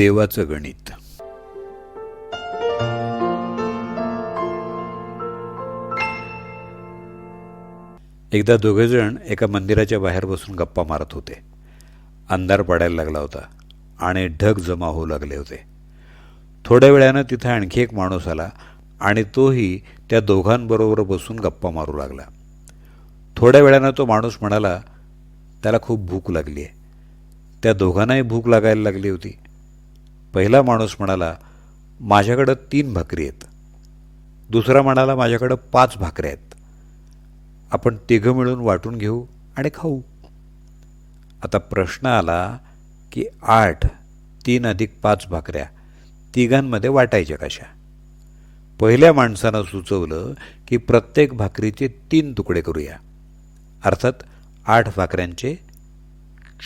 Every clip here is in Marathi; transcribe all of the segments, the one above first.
देवाचं गणित. एकदा दोघेजण एका मंदिराच्या बाहेर बसून गप्पा मारत होते. अंधार पडायला लागला होता आणि ढग जमा होऊ लागले होते. थोड्या वेळानं तिथं आणखी एक माणूस आला आणि तोही त्या दोघांबरोबर बसून गप्पा मारू लागला. थोड्या वेळानं तो माणूस म्हणाला त्याला खूप भूक लागली आहे त्या दोघांनाही भूक लागायला लागली होती. पहिला माणूस म्हणाला माझ्याकडं तीन भाकरी आहेत. दुसरा म्हणाला माझ्याकडं पाच भाकऱ्या आहेत. आपण तिघं मिळून वाटून घेऊ आणि खाऊ. आता प्रश्न आला की आठ तीन अधिक पाच भाकऱ्या तिघांमध्ये वाटायच्या कशा? पहिल्या माणसानं सुचवलं की प्रत्येक भाकरीचे तीन तुकडे करूया. अर्थात आठ भाकऱ्यांचे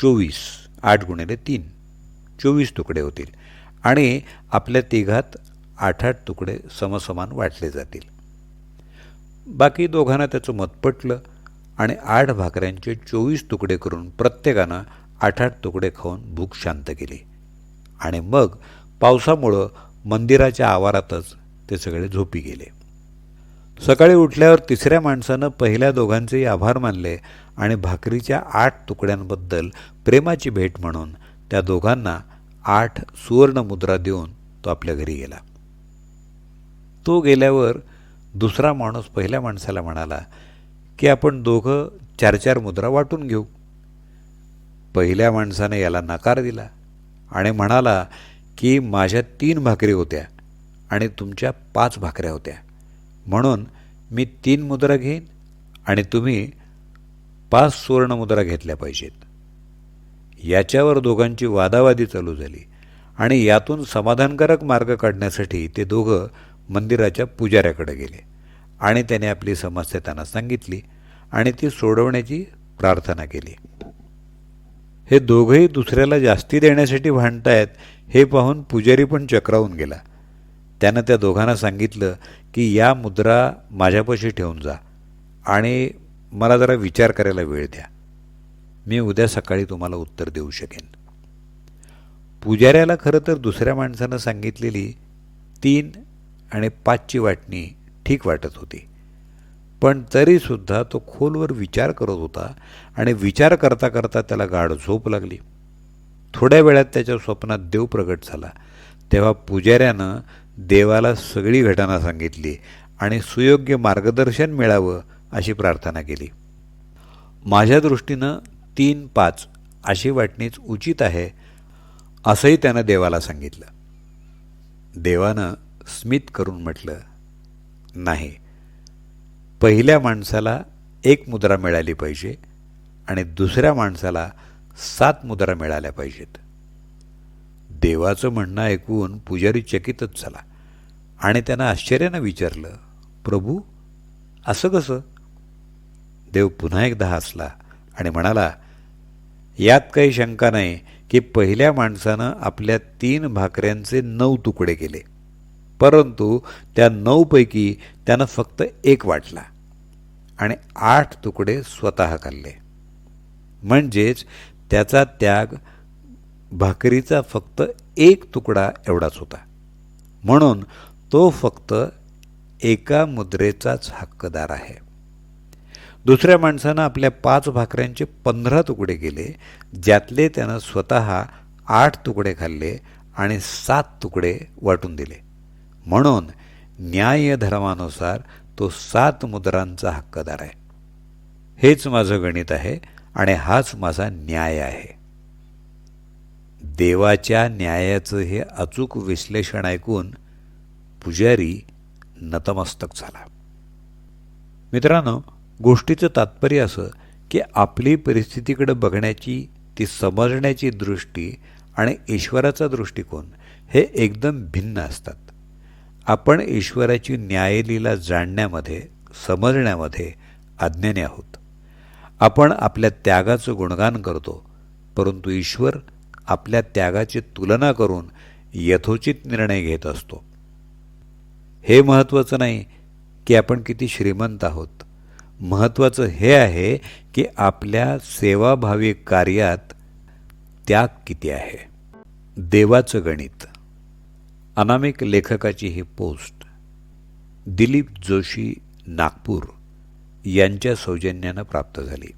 चोवीस आठ गुणिले तीन. चोवीस तुकडे होतील आणि आपल्या तिघात आठ आठ तुकडे समसमान वाटले जातील. बाकी दोघांना त्याचं मत पटलं आणि आठ भाकऱ्यांचे चोवीस तुकडे करून प्रत्येकानं आठ आठ तुकडे खाऊन भूक शांत केली. आणि मग पावसामुळं मंदिराच्या आवारातच ते सगळे झोपी गेले. सकाळी उठल्यावर तिसऱ्या माणसानं पहिल्या दोघांचेही आभार मानले आणि भाकरीच्या आठ तुकड्यांबद्दल प्रेमाची भेट म्हणून त्या दोघांना आठ सुवर्ण मुद्रा देऊन तो आपल्या घरी गेला. तो गेल्यावर दुसरा माणूस पहिल्या माणसाला म्हणाला की आपण दोघं चार चार मुद्रा वाटून घेऊ. पहिल्या माणसाने याला नकार दिला आणि म्हणाला की माझ्या तीन भाकरी होत्या आणि तुमच्या पाच भाकऱ्या होत्या. म्हणून मी तीन मुद्रा घेईन आणि तुम्ही पाच सुवर्ण मुद्रा घेतल्या पाहिजेत. याच्यावर दोघांची वादावादी चालू झाली. आणि यातून समाधानकारक मार्ग काढण्यासाठी ते दोघं मंदिराच्या पुजाऱ्याकडे गेले. आणि त्याने आपली समस्या त्यांना सांगितली आणि ती सोडवण्याची प्रार्थना केली. हे दोघंही दुसऱ्याला जास्ती देण्यासाठी भांडतायत हे पाहून पुजारी पण चक्रावून गेला. त्यानं त्या दोघांना सांगितलं की या मुद्रा माझ्यापाशी ठेवून जा आणि मला जरा विचार करायला वेळ द्या. मी उद्या सकाळी तुम्हाला उत्तर देऊ शकेन. पुजाऱ्याला खरं तर दुसऱ्या माणसानं सांगितलेली तीन आणि पाचची वाटणी ठीक वाटत होती. पण तरीसुद्धा तो खोलवर विचार करत होता आणि विचार करता करता त्याला गाढ झोप लागली. थोड्या वेळात त्याच्या स्वप्नात देव प्रगट झाला. तेव्हा पुजाऱ्यानं देवाला सगळी घटना सांगितली आणि सुयोग्य मार्गदर्शन मिळावं अशी प्रार्थना केली. माझ्या दृष्टीनं तीन पाच अशी वाटणीच उचित आहे असंही त्यानं देवाला सांगितलं. देवानं स्मित करून म्हटलं नाही पहिल्या माणसाला एक मुद्रा मिळाली पाहिजे आणि दुसऱ्या माणसाला सात मुद्रा मिळाल्या पाहिजेत. देवाचं म्हणणं ऐकून पुजारी चकितच झाला आणि त्यानं आश्चर्यानं विचारलं प्रभू असं कसं? देव पुन्हा एकदा हसला आणि म्हणाला यात काही शंका नाही की पहिल्या माणसानं आपल्या तीन भाकऱ्यांचे नऊ तुकडे केले. परंतु त्या नऊपैकी त्यानं फक्त एक वाटला आणि आठ तुकडे स्वतः खाल्ले. म्हणजेच त्याचा त्याग भाकरीचा फक्त एक तुकडा एवढाच होता. म्हणून तो फक्त एका मुद्रेचाच हक्कदार आहे. दुसऱ्या माणसानं आपल्या पाच भाकऱ्यांचे पंधरा तुकडे केले ज्यातले त्यानं स्वतः आठ तुकडे खाल्ले आणि सात तुकडे वाटून दिले. म्हणून न्याय धर्मानुसार तो सात मुद्रांचा हक्कदार आहे. हेच माझं गणित आहे आणि हाच माझा न्याय आहे. देवाच्या न्यायाचं हे अचूक विश्लेषण ऐकून पुजारी नतमस्तक झाला. मित्रांनो गोष्टीचं तात्पर्य असं की आपली परिस्थितीकडं बघण्याची ती समजण्याची दृष्टी आणि ईश्वराचा दृष्टिकोन हे एकदम भिन्न असतात. आपण ईश्वराची न्यायलीला जाणण्यामध्ये समजण्यामध्ये अज्ञानी आहोत. आपण आपल्या त्यागाचं गुणगान करतो परंतु ईश्वर आपल्या त्यागाची तुलना करून यथोचित निर्णय घेत असतो. हे महत्त्वाचं नाही की आपण किती श्रीमंत आहोत. महत्त्वाचं हे आहे की आपल्या सेवाभावी कार्यात त्याग किती आहे. देवाचं गणित. अनामिक लेखकाची ही पोस्ट. दिलीप जोशी नागपूर यांच्या सौजन्यानं प्राप्त झाली.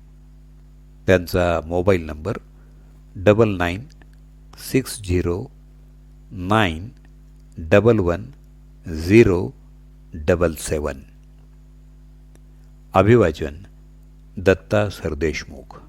त्यांचा mobile number double nine six zero nine double one zero double seven अभिवाचन दत्ता सरदेशमुख.